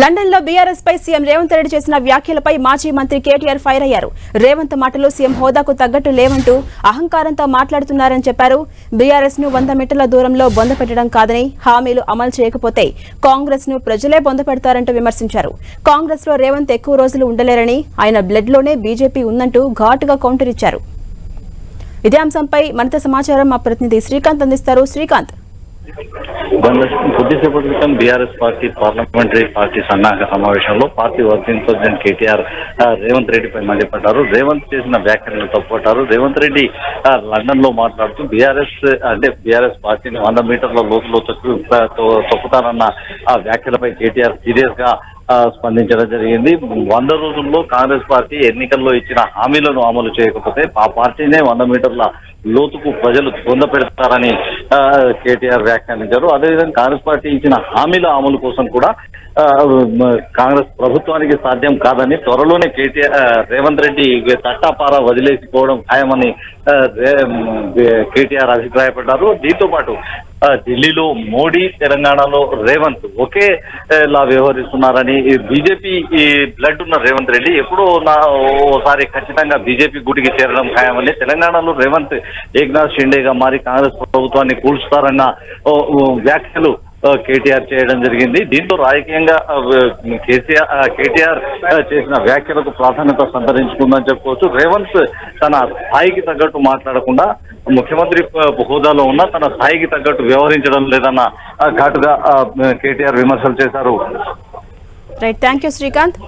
లండన్లో బీఆర్ఎస్ పై సీఎం రేవంత్ రెడ్డి చేసిన వ్యాఖ్యలపై మాజీ మంత్రి కేటీఆర్ ఫైర్ అయ్యారు. రేవంత్ మాటలు సీఎం హోదాకు తగ్గట్టు లేవంటూ అహంకారంతో మాట్లాడుతున్నారని చెప్పారు. బీఆర్ఎస్ను వంద మీటర్ల దూరంలో బొంద పెట్టడం కాదని హామీలు అమలు చేయకపోతే కాంగ్రెస్ను ప్రజలే బొంద పెడతారంటూ విమర్శించారు. కాంగ్రెస్లో రేవంత్ ఎక్కువ రోజులు ఉండలేరని ఆయన బ్లడ్లోనే బీజేపీ ఉందంటూ ఘాటుగా కౌంటర్ ఇచ్చారు. ఇదే అంశంపై మరింత సమాచారం మా ప్రతినిధి శ్రీకాంత్ అందిస్తారు. శ్రీకాంత్ కొద్దిసేపటి క్రితం బీఆర్ఎస్ పార్టీ పార్లమెంటరీ పార్టీ సన్నాహక సమావేశంలో party working president KTR Revanth రెడ్డిపై మండిపడ్డారు. రేవంత్ చేసిన వ్యాఖ్యలను తప్పుపట్టారు. రేవంత్ రెడ్డి లండన్లో మాట్లాడుతూ బీఆర్ఎస్ అంటే బీఆర్ఎస్ పార్టీని వంద మీటర్ల లోతులో తొక్కు ఆ వ్యాఖ్యలపై కేటీఆర్ సీరియస్గా స్పందించడం జరిగింది. వంద రోజుల్లో కాంగ్రెస్ పార్టీ ఎన్నికల్లో ఇచ్చిన హామీలను అమలు చేయకపోతే ఆ పార్టీనే వంద మీటర్ల లోతుకు ప్రజలు పొంద పెడతారని ఆ, కేటీఆర్ వ్యాఖ్యానించారు. అదేవిధంగా కాంగ్రెస్ పార్టీ ఇచ్చిన హామీల అమలు కోసం కూడా కాంగ్రెస్ ప్రభుత్వానికి సాధ్యం కాదని త్వరలోనే కేటీఆర్ రేవంత్ రెడ్డి తట్టాపార వదిలేసిపోవడం ఖాయమని కేటీఆర్ అభిప్రాయపడ్డారు. దీంతో పాటు ఢిల్లీలో మోడీ తెలంగాణలో రేవంత్ ఒకే లా వ్యవహరిస్తున్నారని బీజేపీ ఈ బ్లడ్ ఉన్న రేవంత్ రెడ్డి ఎప్పుడో నా ఓసారి ఖచ్చితంగా బీజేపీ గుడికి చేరడం ఖాయమని తెలంగాణలో రేవంత్ ఏక్నాథ్ షిండేగా మారి కాంగ్రెస్ ప్రభుత్వాన్ని కూల్చుతారన్న ఓ, వ్యాఖ్యలు కేటీఆర్ చేయడం జరిగింది. దీంతో రాజకీయంగా కేసీఆర్ కేటీఆర్ చేసిన వ్యాఖ్యలకు ప్రాధాన్యత సంతరించుకుందని చెప్పుకోవచ్చు రేవంత్ తన స్థాయికి తగ్గట్టు మాట్లాడకుండా ముఖ్యమంత్రి హోదాలో ఉన్న తన స్థాయికి తగ్గట్టు వ్యవహరించడం లేదన్న ఘాటుగా కేటీఆర్ విమర్శలు చేశారు. Right thank you Srikanth